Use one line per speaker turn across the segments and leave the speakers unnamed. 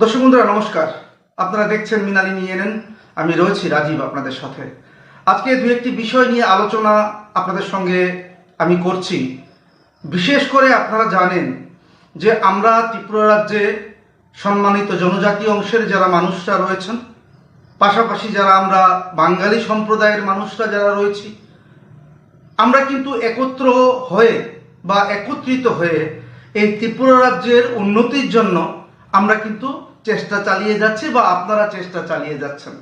দর্শক বন্ধুরা, নমস্কার। আপনারা দেখছেন মিনালি নিয়ে নেন আমি রয়েছি রাজীব আপনাদের সাথে। আজকে দু একটি বিষয় নিয়ে আলোচনা আপনাদের সঙ্গে আমি করছি। বিশেষ করে আপনারা জানেন যে আমরা ত্রিপুরা রাজ্যে সম্মানিত জনজাতি অংশের যারা মানুষরা রয়েছেন, পাশাপাশি যারা আমরা বাঙালি সম্প্রদায়ের মানুষরা যারা রয়েছি, আমরা কিন্তু একত্র হয়ে বা একত্রিত হয়ে এই ত্রিপুরা রাজ্যের উন্নতির জন্য আমরা কিন্তু চেষ্টা চালিয়ে যাচ্ছি বা আপনারা চেষ্টা চালিয়ে যাচ্ছেন।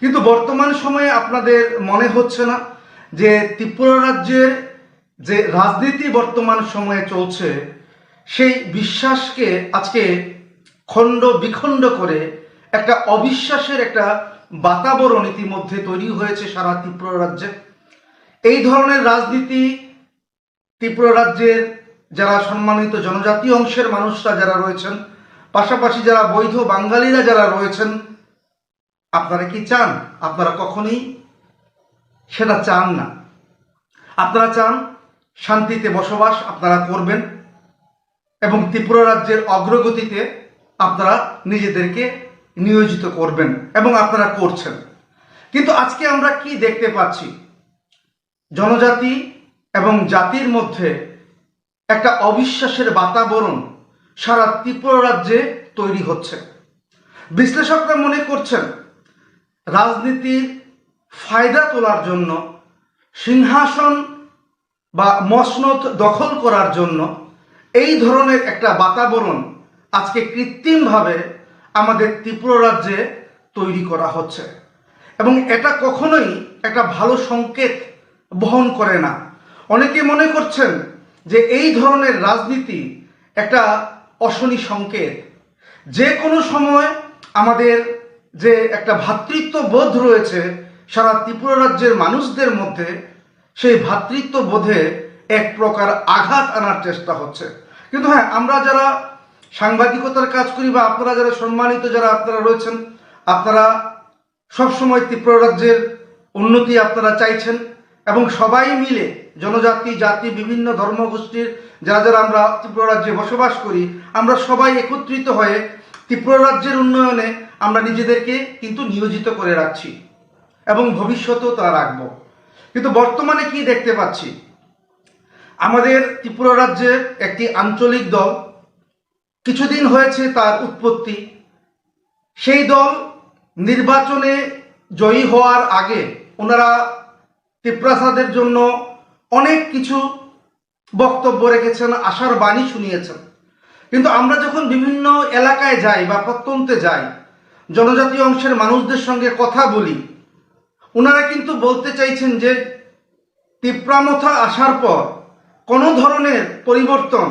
কিন্তু বর্তমান সময়ে আপনাদের মনে হচ্ছে না যে ত্রিপুরা রাজ্যের যে রাজনীতি বর্তমান সময়ে চলছে, সেই বিশ্বাসকে আজকে খণ্ড বিখণ্ড করে একটা অবিশ্বাসের একটা বাতাবরণ ইতিমধ্যে তৈরি হয়েছে সারা ত্রিপুরা রাজ্যে। এই ধরনের রাজনীতি ত্রিপুরা রাজ্যের যারা সম্মানিত জনজাতি অংশের মানুষরা যারা রয়েছেন পাশাপাশি যারা বৈধ বাঙালিরা যারা রয়েছেন, আপনারা কি চান? আপনারা কখনই সেটা চান না। আপনারা চান শান্তিতে বসবাস আপনারা করবেন এবং ত্রিপুরা রাজ্যের অগ্রগতিতে আপনারা নিজেদেরকে নিয়োজিত করবেন এবং আপনারা করছেন। কিন্তু আজকে আমরা কি দেখতে পাচ্ছি? জনজাতি এবং জাতির মধ্যে একটা অবিশ্বাসের বাতাবরণ সারা ত্রিপুরা রাজ্যে তৈরি হচ্ছে। বিশ্লেষকরা মনে করছেন, রাজনীতির ফায়দা তোলার জন্য, সিংহাসন বা মসনদ দখল করার জন্য এই ধরনের একটা বাতাবরণ আজকে কৃত্রিমভাবে আমাদের ত্রিপুরা রাজ্যে তৈরি করা হচ্ছে। এবং এটা কখনোই একটা ভালো সংকেত বহন করে না। অনেকে মনে করছেন যে এই ধরনের রাজনীতি একটা অশনি সংকেত। যে কোনো সময় আমাদের যে একটা ভ্রাতৃত্ব বোধ রয়েছে, সারা ত্রিপুরা রাজ্যের মানুষদের মধ্যে সেই ভ্রাতৃত্ব বোধে এক প্রকার আঘাত আনার চেষ্টা হচ্ছে। কিন্তু হ্যাঁ আমরা যারা সাংবাদিকতার কাজ করি বা আপনারা যারা সম্মানিত যারা আপনারা রয়েছেন, আপনারা সবসময় ত্রিপুরা রাজ্যের উন্নতি আপনারা চাইছেন এবং সবাই মিলে জনজাতি, জাতি, বিভিন্ন ধর্মগোষ্ঠীর যারা যারা আমরা ত্রিপুরা রাজ্যে বসবাস করি, আমরা সবাই একত্রিত হয়ে ত্রিপুরা রাজ্যের উন্নয়নে আমরা নিজেদেরকে কিন্তু নিয়োজিত করে রাখছি এবং ভবিষ্যতেও তা রাখব। কিন্তু বর্তমানে কি দেখতে পাচ্ছি? আমাদের ত্রিপুরা রাজ্যের একটি আঞ্চলিক দল কিছুদিন হয়েছে তার উৎপত্তি। সেই দল নির্বাচনে জয়ী হওয়ার আগে ওনারা ত্রিপ্রাসাদের জন্য অনেক কিছু বক্তব্য রেখেছেন, আশার বাণী শুনিয়েছেন। কিন্তু আমরা যখন বিভিন্ন এলাকায় যাই বা প্রত্যন্তে যাই জনজাতি অংশের মানুষদের সঙ্গে কথা বলি ওনারা কিন্তু বলতে চাইছেন যে তিপ্রামথা আসার পর কোনো ধরনের পরিবর্তন,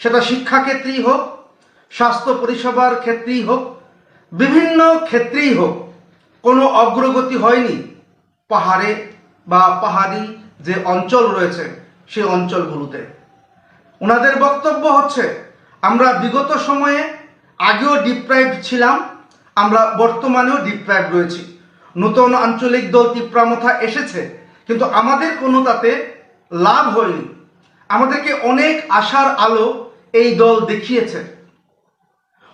সেটা শিক্ষাক্ষেত্রেই হোক, স্বাস্থ্য পরিষেবার ক্ষেত্রেই হোক, বিভিন্ন ক্ষেত্রেই হোক, কোনো অগ্রগতি হয়নি। পাহাড়ে বা পাহাড়ি যে অঞ্চল রয়েছে সেই অঞ্চলগুলোতে। ওনাদের বক্তব্য হচ্ছে, আমরা বিগত সময়ে আগেও ডিপ্রাইভ ছিলাম, আমরা বর্তমানেও ডিপ্রাইভ রয়েছি। নতুন আঞ্চলিক দল তিপ্রামথা এসেছে, কিন্তু আমাদের কোনো তাতে লাভ হয়নি। আমাদেরকে অনেক আশার আলো এই দল দেখিয়েছে।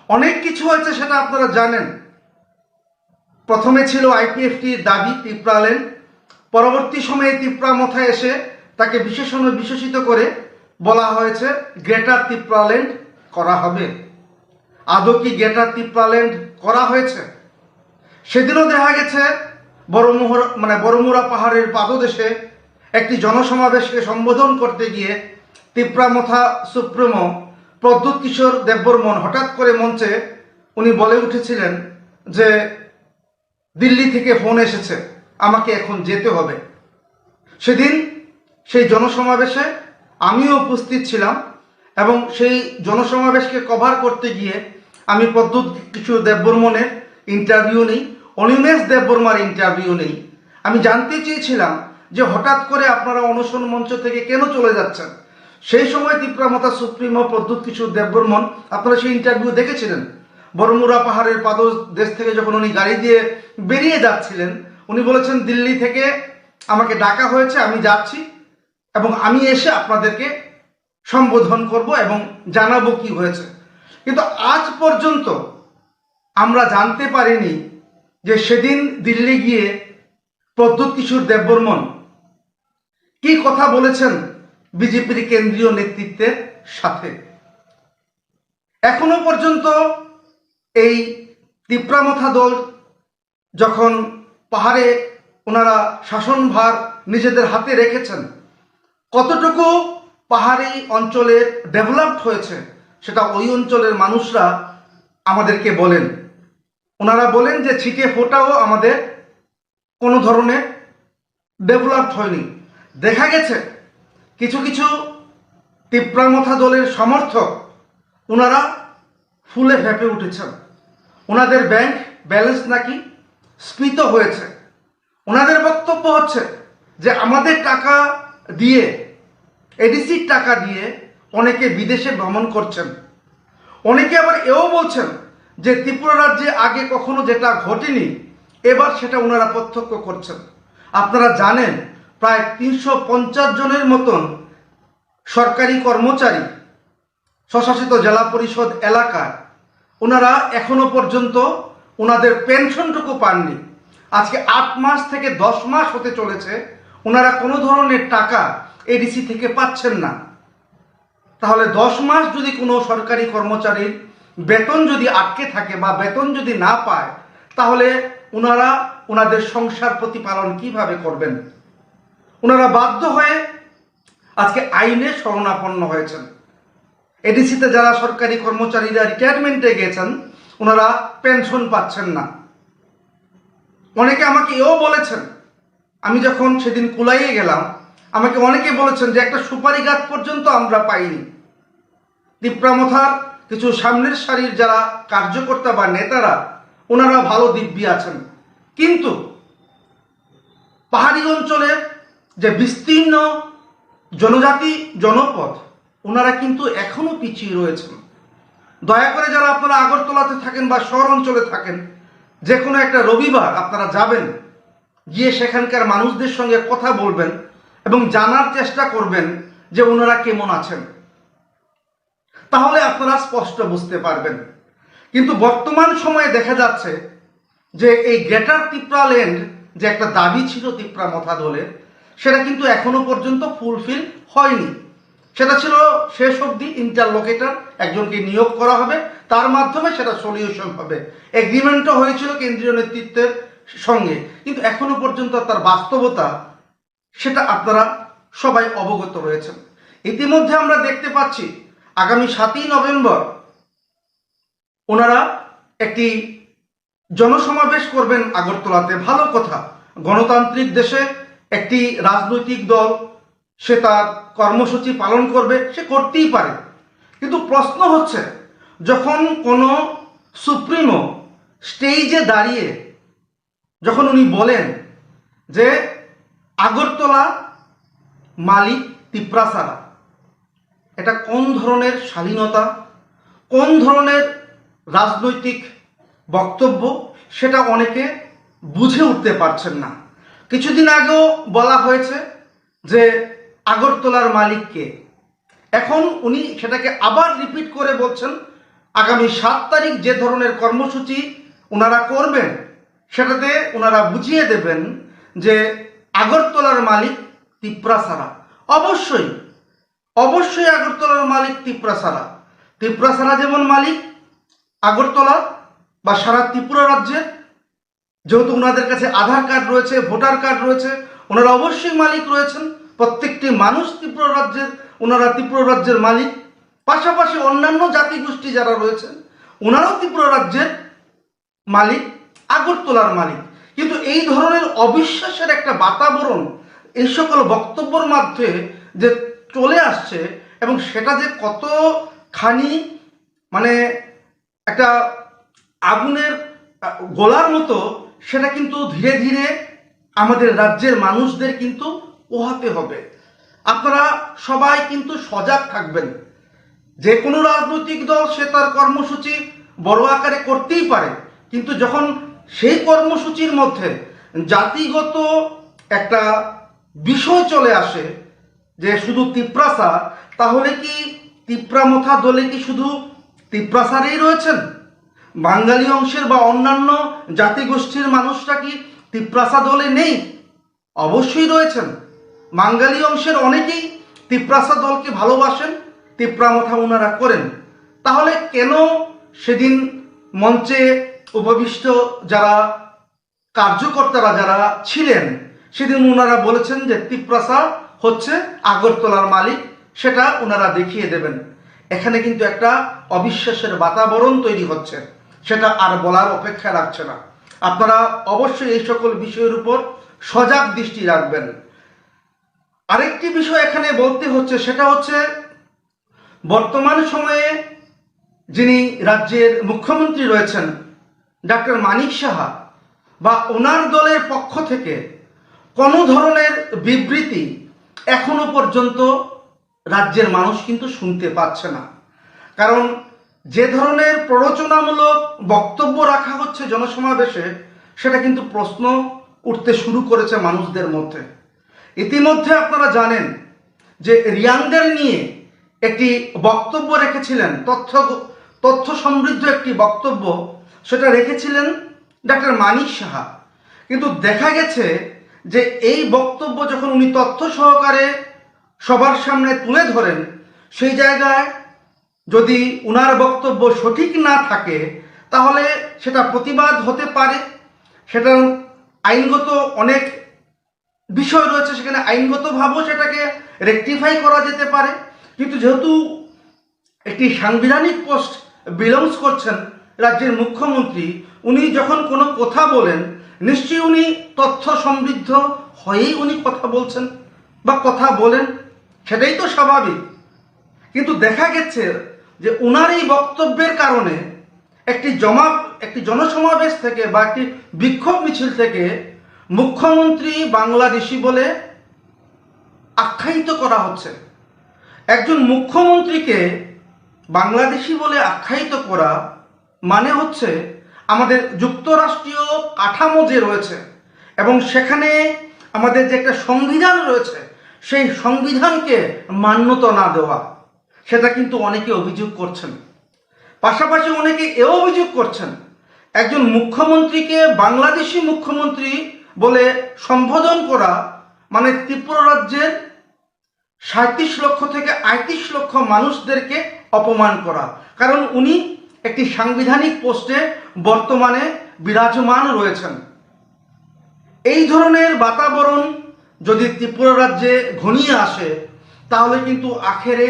অনেক কিছু হয়েছে সেটা আপনারা জানেন। প্রথমে ছিল আইপিএফটির দাবি তিপ্রালেন, পরবর্তী সময়ে তিপ্রামথা এসে তাকে বিশেষণ বিশেষিত করে বলা হয়েছে, গ্রেটার তিপ্রাল্যান্ড করা হবে। আদৌ কি গ্রেটার তিপ্রাল্যান্ড করা হয়েছে? সেদিনও দেখা গেছে, বড়মোহর মানে বড়মুড়া পাহাড়ের পাদদেশে একটি জনসমাবেশকে সম্বোধন করতে গিয়ে তিপ্রামথা সুপ্রিমো প্রদ্যুৎ কিশোর দেববর্মন হঠাৎ করে মঞ্চে উনি বলে উঠেছিলেন যে, দিল্লি থেকে ফোন এসেছে, আমাকে এখন যেতে হবে। সেদিন সেই জনসমাবেশে আমিও উপস্থিত ছিলাম এবং সেই জনসমাবেশকে কভার করতে গিয়ে আমি প্রদ্যুৎ কিছু দেববর্মনের ইন্টারভিউ নেই, অনিমেষ দেববর্মার ইন্টারভিউ নেই। আমি জানতে চেয়েছিলাম যে হঠাৎ করে আপনারা অনশন মঞ্চ থেকে কেন চলে যাচ্ছেন? সেই সময় তীব্রামতা সুপ্রিমো প্রদ্যুৎ কিশোর দেববর্মন, আপনারা সেই ইন্টারভিউ দেখেছিলেন? বরমুরা পাহাড়ের পাদ দেশ থেকে যখন উনি গাড়ি দিয়ে বেরিয়ে যাচ্ছিলেন, উনি বলেছেন, দিল্লি থেকে আমাকে ডাকা হয়েছে, আমি যাচ্ছি। এবং আমি এসে আপনাদেরকে সম্বোধন করব এবং জানাব কি হয়েছে। কিন্তু আজ পর্যন্ত আমরা জানতে পারিনি যে সেদিন দিল্লি গিয়ে প্রদ্যুৎ কিশোর দেববর্মন কি কথা বলেছেন বিজেপির কেন্দ্রীয় নেতৃত্বের সাথে। এখনও পর্যন্ত এই তিপ্রামথা দল যখন পাহাড়ে ওনারা শাসনভার নিজেদের হাতে রেখেছেন কতটুকু পাহাড়ি অঞ্চলে ডেভেলপড হয়েছে, সেটা ওই অঞ্চলের মানুষরা আমাদেরকে বলেন। ওনারা বলেন যে ছিটে ফোটাও আমাদের কোনো ধরনের ডেভেলপড হয়নি। দেখা গেছে, কিছু কিছু তিপ্রামথা দলের সমর্থক ওনারা ফুলে ফেপে উঠেছেন। ওনাদের ব্যাংক ব্যালেন্স নাকি স্ফীত হয়েছে। ওনাদের বক্তব্য হচ্ছে যে আমাদের টাকা দিয়ে এডিসির টাকা দিয়ে অনেকে বিদেশে ভ্রমণ করছেন। অনেকে আবার এও বলছেন যে ত্রিপুরা রাজ্যে আগে কখনো যেটা ঘটেনি, এবার সেটা ওনারা প্রত্যক্ষ করছেন। আপনারা জানেন, প্রায় তিনশো পঞ্চাশ জনের মতন সরকারি কর্মচারী স্বশাসিত জেলা পরিষদ এলাকায় ওনারা এখনও পর্যন্ত ওনাদের পেনশনটুকু পাননি। আজকে আট মাস থেকে দশ মাস হতে চলেছে, ওনারা কোনো ধরনের টাকা এডিসি থেকে পাচ্ছেন না। তাহলে দশ মাস যদি কোনো সরকারি কর্মচারীর বেতন যদি আটকে থাকে বা বেতন যদি না পায়, তাহলে ওনারা ওনাদের সংসার প্রতিপালন কীভাবে করবেন? ওনারা বাধ্য হয়ে আজকে আইনে শরণাপন্ন হয়েছেন। এডিসিতে যারা সরকারি কর্মচারীরা রিটায়ারমেন্টে গেছেন ওনারা পেনশন পাচ্ছেন না। অনেকে আমাকে এও বলেছেন, আমি যখন সেদিন কুলাইয়ে গেলাম আমাকে অনেকে বলেছেন যে একটা সুপারি গাছ পর্যন্ত আমরা পাইনি। দীপ্রামথার কিছু সামনের সারির যারা কার্যকর্তা বা নেতারা, ওনারা ভালো দিব্যি আছেন। কিন্তু পাহাড়ি অঞ্চলে যে বিস্তীর্ণ জনজাতি, জনপদ, ওনারা কিন্তু এখনও পিছিয়ে রয়েছেন। দয়া করে যারা আপনারা আগরতলাতে থাকেন বা শহর অঞ্চলে থাকেন যে কোনো একটা রবিবার আপনারা যাবেন, গিয়ে সেখানকার মানুষদের সঙ্গে কথা বলবেন এবং জানার চেষ্টা করবেন যে ওনারা কেমন আছেন। তাহলে আপনারা স্পষ্ট বুঝতে পারবেন। কিন্তু বর্তমান সময়ে দেখা যাচ্ছে যে এই গ্রেটার তিপ্রা ল্যান্ড যে একটা দাবি ছিল তিপ্রা মথা দলের সেটা কিন্তু এখনও পর্যন্ত ফুলফিল হয়নি। সেটা ছিল শেষ অবধি ইন্টারলোকেটর একজনকে নিয়োগ করা হবে, তার মাধ্যমে সেটা সলিউশন হবে। এগ্রিমেন্টও হয়েছিল কেন্দ্রীয় নেতৃত্বের সঙ্গে, কিন্তু এখনও পর্যন্ত তার বাস্তবতা সেটা আপনারা সবাই অবগত রয়েছেন। ইতিমধ্যে আমরা দেখতে পাচ্ছি, আগামী সাতই নভেম্বর ওনারা একটি জনসমাবেশ করবেন আগরতলাতে। ভালো কথা, গণতান্ত্রিক দেশে একটি রাজনৈতিক দল, সে তার কর্মসূচি পালন করবে, সে করতেই পারে। কিন্তু প্রশ্ন হচ্ছে, যখন কোনো সুপ্রিমো স্টেজে দাঁড়িয়ে, যখন উনি বলেন যে আগরতলা, মালিক তিপ্রাসারা এটা কোন ধরনের স্বাধীনতা? কোন ধরনের রাজনৈতিক বক্তব্য? সেটা অনেকে বুঝে উঠতে পারছেন না। কিছুদিন আগেও বলা হয়েছে যে আগরতলার মালিককে। এখন উনি সেটাকে আবার রিপিট করে বলছেন, আগামী সাত তারিখ যে ধরনের কর্মসূচি ওনারা করবেন, সেটাতে ওনারা বুঝিয়ে দেবেন যে আগরতলার মালিক তিপ্রাসারা অবশ্যই অবশ্যই আগরতলার মালিক তিপ্রাসারা তিপ্রাসারা যেমন মালিক, আগরতলা বা সারা ত্রিপুরা রাজ্যে, যেহেতু ওনাদের কাছে আধার কার্ড রয়েছে, ভোটার কার্ড রয়েছে, ওনারা অবশ্যই মালিক রয়েছেন। প্রত্যেকটি মানুষ ত্রিপুরা রাজ্যের, ওনারা ত্রিপুরা রাজ্যের মালিক। পাশাপাশি অন্যান্য জাতিগোষ্ঠী যারা রয়েছেন, ওনারাও ত্রিপুরা রাজ্যের মালিক, আগরতলার মালিক। কিন্তু এই ধরনের অবিশ্বাসের একটা বাতাবরণ এই সকল বক্তব্যর মধ্যে যে চলে আসছে এবং সেটা যে কতখানি মানে একটা আগুনের গোলার মতো, সেটা কিন্তু ধীরে ধীরে আমাদের রাজ্যের মানুষদের কিন্তু পোহাতে হবে। আপনারা সবাই কিন্তু সজাগ থাকবেন। যে কোনো রাজনৈতিক দল সে তার কর্মসূচি বড় আকারে করতেই পারে, কিন্তু যখন সেই কর্মসূচির মধ্যে জাতিগত একটা বিষয় চলে আসে যে শুধু তিপ্রাসা, তাহলে কি তিপ্রামথা দলে কি শুধু তিপ্রাসারেই রয়েছেন? বাঙালি অংশের বা অন্যান্য জাতিগোষ্ঠীর মানুষরা কি তিপ্রাসা দলে নেই? অবশ্যই রয়েছেন। বাঙালি অংশের অনেকেই তিপ্রাসা দলকে ভালোবাসেন, তিপ্রামথা ওনারা করেন। তাহলে কেন সেদিন মঞ্চে উপবিষ্ট যারা কার্যকর্তারা যারা ছিলেন, সেদিন ওনারা বলেছেন যে তিপ্রাসা হচ্ছে আগরতলার মালিক, সেটা ওনারা দেখিয়ে দেবেন। এখানে কিন্তু একটা অবিশ্বাসের বাতাবরণ তৈরি হচ্ছে, সেটা আর বলার অপেক্ষা রাখছে না। আপনারা অবশ্যই এই সকল বিষয়ের উপর সজাগ দৃষ্টি রাখবেন। আরেকটি বিষয় এখানে বলতে হচ্ছে, সেটা হচ্ছে বর্তমান সময়ে যিনি রাজ্যের মুখ্যমন্ত্রী রয়েছেন ডাক্তার মানিক সাহা বা ওনার দলের পক্ষ থেকে কোনো ধরনের বিবৃতি এখনও পর্যন্ত রাজ্যের মানুষ কিন্তু শুনতে পাচ্ছে না। কারণ যে ধরনের প্ররোচনামূলক বক্তব্য রাখা হচ্ছে জনসমাবেশে, সেটা কিন্তু প্রশ্ন উঠতে শুরু করেছে মানুষদের মধ্যে। ইতিমধ্যে আপনারা জানেন যে রিয়াংদের নিয়ে একটি বক্তব্য রেখেছিলেন, তথ্য তথ্য সমৃদ্ধ একটি বক্তব্য সেটা রেখেছিলেন ডাক্তার মানিক সাহা। কিন্তু দেখা গেছে যে এই বক্তব্য যখন উনি তথ্য সহকারে সবার সামনে তুলে ধরেন, সেই জায়গায় যদি উনার বক্তব্য সঠিক না থাকে, তাহলে সেটা প্রতিবাদ হতে পারে। সেটা আইনগত অনেক বিষয় রয়েছে, সেখানে আইনগতভাবেও সেটাকে রেকটিফাই করা যেতে পারে। কিন্তু যেহেতু একটি সাংবিধানিক পোস্ট বিলংস করছেন রাজ্যের মুখ্যমন্ত্রী, উনি যখন কোনো কথা বলেন, নিশ্চয়ই উনি তথ্য সমৃদ্ধ হয়েই উনি কথা বলছেন বা কথা বলেন, সেটাই তো স্বাভাবিক। কিন্তু দেখা গেছে যে ওনার এই বক্তব্যের কারণে একটি জমা, একটি জনসমাবেশ থেকে বা একটি বিক্ষোভ মিছিল থেকে মুখ্যমন্ত্রী বাংলাদেশি বলে আখ্যায়িত করা হচ্ছে। একজন মুখ্যমন্ত্রীকে বাংলাদেশি বলে আখ্যায়িত করা মানে হচ্ছে আমাদের যুক্তরাষ্ট্রীয় কাঠামো যে রয়েছে এবং সেখানে আমাদের যে একটা সংবিধান রয়েছে, সেই সংবিধানকে মান্যতা না দেওয়া, সেটা কিন্তু অনেকে অভিযোগ করছেন। পাশাপাশি অনেকে এও অভিযোগ করছেন, একজন মুখ্যমন্ত্রীকে বাংলাদেশি মুখ্যমন্ত্রী বলে সম্বোধন করা মানে ত্রিপুরা রাজ্যের সাঁত্রিশ লক্ষ থেকে আটত্রিশ লক্ষ মানুষদেরকে অপমান করা। কারণ উনি একটি সাংবিধানিক পোস্টে বর্তমানে বিরাজমান রয়েছেন। এই ধরনের বাতাবরণ যদি ত্রিপুরা রাজ্যে ঘনিয়ে আসে, তাহলে কিন্তু আখেরে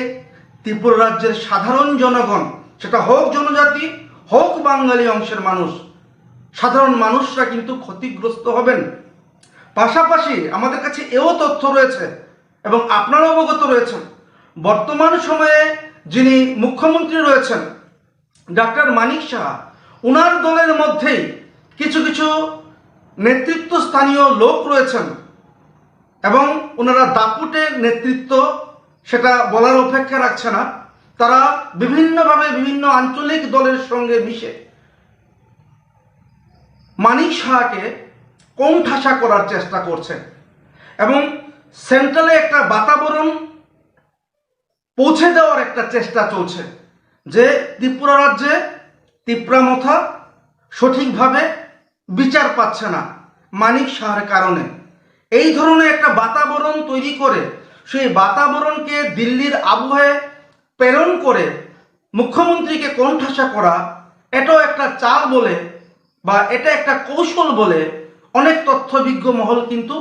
ত্রিপুরা রাজ্যের সাধারণ জনগণ, সেটা হোক জনজাতি, হোক বাঙালি অংশের মানুষ, সাধারণ মানুষরা কিন্তু ক্ষতিগ্রস্ত হবেন। পাশাপাশি আমাদের কাছে এও তথ্য রয়েছে এবং আপনারা অবগত রয়েছেন, বর্তমান সময়ে যিনি মুখ্যমন্ত্রী রয়েছেন ডাক্তার মানিক সাহা ওনার দলের মধ্যেই কিছু কিছু নেতৃত্ব স্থানীয় লোক রয়েছেন এবং ওনারা দাপুটের নেতৃত্ব সেটা বলার অপেক্ষা রাখছে না। তারা বিভিন্নভাবে বিভিন্ন আঞ্চলিক দলের সঙ্গে মিশে মানিক শাহকে কোণঠাসা করার চেষ্টা করছে এবং সেন্ট্রালে একটা বাতাবরণ পৌঁছে দেওয়ার একটা চেষ্টা চলছে। যে ত্রিপুরা রাজ্যে তিপ্রামথা সঠিকভাবে বিচার পাচ্ছে না মানিক শাহর কারণে। এই ধরনের একটা বাতাবরণ তৈরি করে, সেই বাতাবরণকে দিল্লির আবহাওয়ায় প্রেরণ করে মুখ্যমন্ত্রীকে কোণঠাসা করা, এটাও একটা চাল বলে বা এটা একটা কৌশল বলে অনেক তথ্যবিজ্ঞ মহল কিন্তু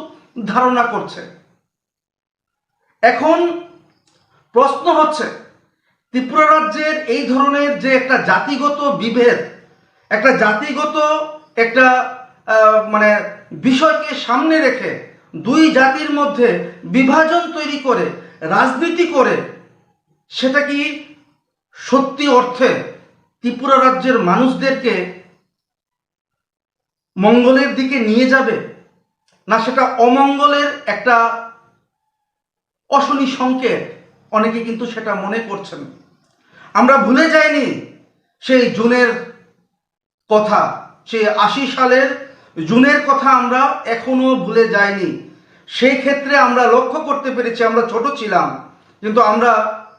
ধারণা করছে। এখন প্রশ্ন হচ্ছে ত্রিপুরা রাজ্যের এই ধরনের যে একটা জাতিগত বিভেদ, একটা জাতিগত একটা মানে বিষয়কে সামনে রেখে দুই জাতির মধ্যে বিভাজন তৈরি করে, রাজনীতি করে, সেটা কি সত্যি অর্থে ত্রিপুরা রাজ্যের মানুষদেরকে মঙ্গলের দিকে নিয়ে যাবে? না সেটা অমঙ্গলের একটা অশনি সংকেত? অনেকে কিন্তু সেটা মনে করছেন। আমরা ভুলে যাইনি সেই জুনের কথা, সেই আশি সালের জুনের কথা আমরা এখনও ভুলে যাইনি। সেই ক্ষেত্রে আমরা লক্ষ্য করতে পেরেছি, আমরা ছোট ছিলাম, কিন্তু আমরা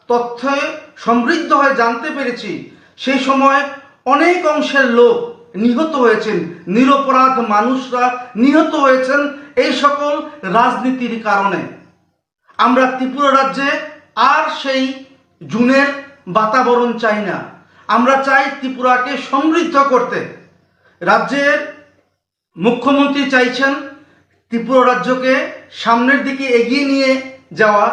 তথ্যে সমৃদ্ধ হয়ে জানতে পেরেছি, সেই সময় অনেক অংশের লোক নিহত হয়েছেন, নিরপরাধ মানুষরা নিহত হয়েছেন এই সকল রাজনীতির কারণে। আমরা ত্রিপুরা রাজ্যে আর সেই জুনের বাতাবরণ চাই না। আমরা চাই ত্রিপুরাকে সমৃদ্ধ করতে। রাজ্যের মুখ্যমন্ত্রী চাইছেন ত্রিপুরা রাজ্যকে সামনের দিকে এগিয়ে নিয়ে যাওয়া।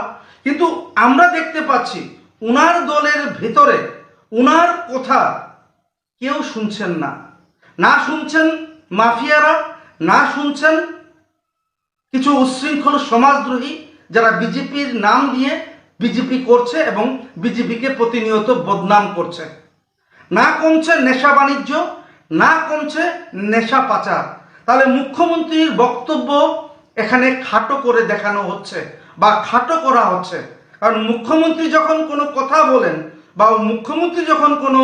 কিন্তু আমরা দেখতে পাচ্ছি উনার দলের ভেতরে, উনার কথা কেউ শুনছেন না। না শুনছেন মাফিয়ারা, না শুনছেন কিছু উচ্ছৃঙ্খল সমাজদ্রোহী যারা বিজেপির নাম দিয়ে বিজেপি করছে এবং বিজেপিকে প্রতিনিয়ত বদনাম করছে। না কমছে নেশা বাণিজ্য, না কমছে নেশা পাচার। তাহলে মুখ্যমন্ত্রীর বক্তব্য এখানে খাটো করে দেখানো হচ্ছে বা খাটো করা হচ্ছে। কারণ মুখ্যমন্ত্রী যখন কোনো কথা বলেন বা মুখ্যমন্ত্রী যখন কোনো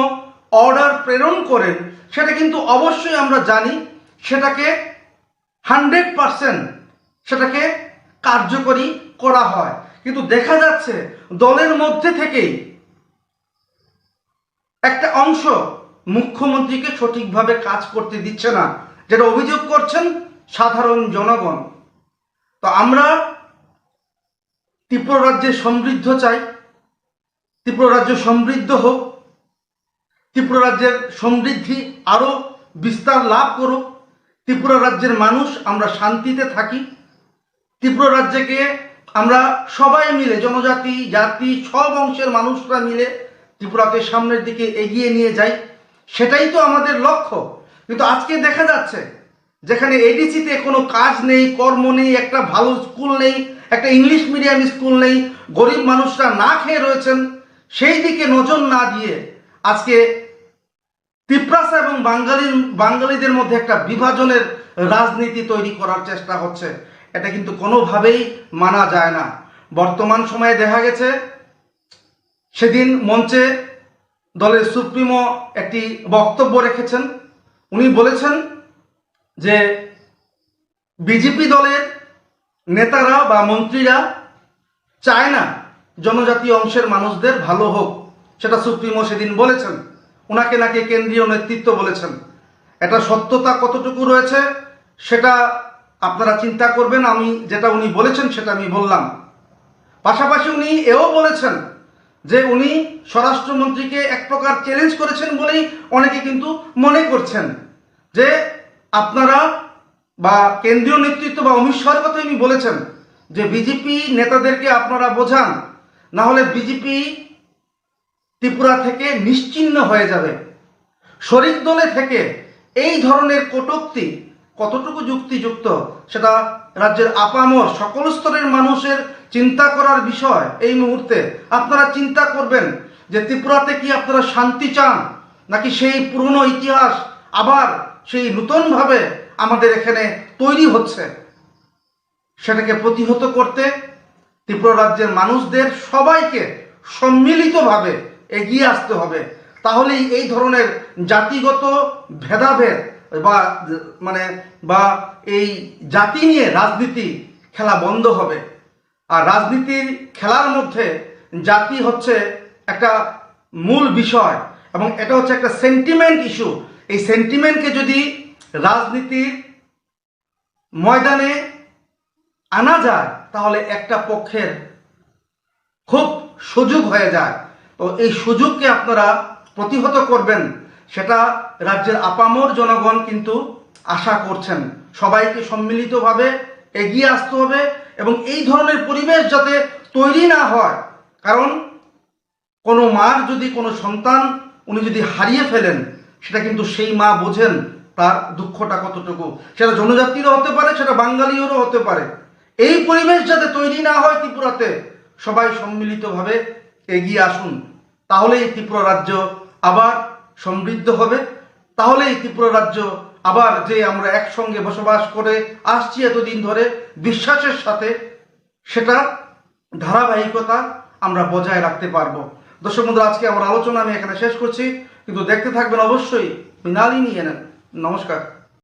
অর্ডার প্রেরণ করেন, সেটা কিন্তু অবশ্যই আমরা জানি সেটাকে হান্ড্রেড পারসেন্ট সেটাকে কার্যকরী করা হয়। কিন্তু দেখা যাচ্ছে দলের মধ্যে থেকেই একটা অংশ মুখ্যমন্ত্রীকে সঠিকভাবে কাজ করতে দিচ্ছে না, যেটা অভিযোগ করছেন সাধারণ জনগণ। তো আমরা ত্রিপুরা রাজ্যে সমৃদ্ধ চাই, ত্রিপুরা রাজ্য সমৃদ্ধ হোক, ত্রিপুরা রাজ্যের সমৃদ্ধি আরও বিস্তার লাভ করুক, ত্রিপুরা রাজ্যের মানুষ আমরা শান্তিতে থাকি, ত্রিপুরা রাজ্যকে আমরা সবাই মিলে, জনজাতি, জাতি, সব অংশের মানুষরা মিলে ত্রিপুরাকে সামনের দিকে এগিয়ে নিয়ে যাই। সেটাই তো আমাদের লক্ষ্য। কিন্তু আজকে দেখা যাচ্ছে, যেখানে এডিসিতে কোনো কাজ নেই, কর্ম নেই, একটা ভালো স্কুল নেই, একটা ইংলিশ মিডিয়াম স্কুল নেই, গরিব মানুষরা না খেয়ে রয়েছেন, সেই দিকে নজর না দিয়ে আজকে তিপ্রাসা এবং বাঙালির, বাঙালিদের মধ্যে একটা বিভাজনের রাজনীতি তৈরি করার চেষ্টা হচ্ছে। এটা কিন্তু কোনোভাবেই মানা যায় না। বর্তমান সময়ে দেখা গেছে, সেদিন মঞ্চে দলের সুপ্রিমো একটি বক্তব্য রেখেছেন। উনি বলেছেন যে, বিজেপি দলের নেতারা বা মন্ত্রীরা চায় না জনজাতি অংশের মানুষদের ভালো হোক, সেটা সুপ্রিমো সেদিন বলেছেন। ওনাকে নাকি কেন্দ্রীয় নেতৃত্ব বলেছেন। এটা সত্যতা কতটুকু রয়েছে, সেটা আপনারা চিন্তা করবেন, আমি যেটা উনি বলেছেন সেটা আমি বললাম। পাশাপাশি উনি এও বলেছেন যে উনি স্বরাষ্ট্রমন্ত্রীকে এক প্রকার চ্যালেঞ্জ করেছেন বলেই অনেকে কিন্তু মনে করছেন। যে আপনারা বা কেন্দ্রীয় নেতৃত্ব বা অমিত শাহের কথা উনি বলেছেন যে বিজেপি নেতাদেরকে আপনারা বোঝান, না হলে বিজেপি ত্রিপুরা থেকে নিশ্চিহ্ন হয়ে যাবে। শরিক দলে থেকে এই ধরনের কটূক্তি কতটুকু যুক্তিযুক্ত, সেটা রাজ্যের আপামর সকল স্তরের মানুষের চিন্তা করার বিষয় এই মুহূর্তে আপনারা চিন্তা করবেন যে ত্রিপুরাতে কি আপনারা শান্তি চান, নাকি সেই পুরনো ইতিহাস আবার সেই নূতনভাবে আমাদের এখানে তৈরি হচ্ছে? সেটাকে প্রতিহত করতে ত্রিপুরা রাজ্যের মানুষদের সবাইকে সম্মিলিতভাবে এগিয়ে আসতে হবে। তাহলেই এই ধরনের জাতিগত ভেদাভেদ বা মানে বা এই জাতি নিয়ে রাজনীতি খেলা বন্ধ হবে। আর রাজনীতির খেলার মধ্যে জাতি হচ্ছে একটা মূল বিষয় এবং এটা হচ্ছে একটা সেন্টিমেন্ট ইস্যু এই সেন্টিমেন্টকে যদি রাজনীতির ময়দানে আনা যায়, তাহলে একটা পক্ষের খুব সুযোগ হয়ে যায়। তো এই সুযোগকে আপনারা প্রতিহত করবেন। সেটা রাজ্যের আপামর জনগণ কিন্তু আশা করছেন। সবাইকে সম্মিলিতভাবে এগিয়ে আসতে হবে এবং এই ধরনের পরিবেশ যাতে তৈরি না হয়। কারণ কোনো মার যদি কোনো সন্তান উনি যদি হারিয়ে ফেলেন, সেটা কিন্তু সেই মা বোঝেন তার দুঃখটা কতটুকু। সেটা জনজাতিরও হতে পারে, সেটা বাঙালিরও হতে পারে। এই পরিবেশ যাতে তৈরি না হয় ত্রিপুরাতে, সবাই সম্মিলিতভাবে এগিয়ে আসুন। তাহলে এই ত্রিপুরা রাজ্য আবার সমৃদ্ধ হবে, তাহলেই ত্রিপুরা রাজ্য আবার যে আমরা একসঙ্গে বসবাস করে আসছি এতদিন ধরে, বিশ্বাসের সাথে সেটা ধারাবাহিকতা আমরা বজায় রাখতে পারব। দর্শক বন্ধু আজকে আমার আলোচনা আমি এখানে শেষ করছি, কিন্তু দেখতে থাকবেন অবশ্যই মৃণালিনী এনে নমস্কার।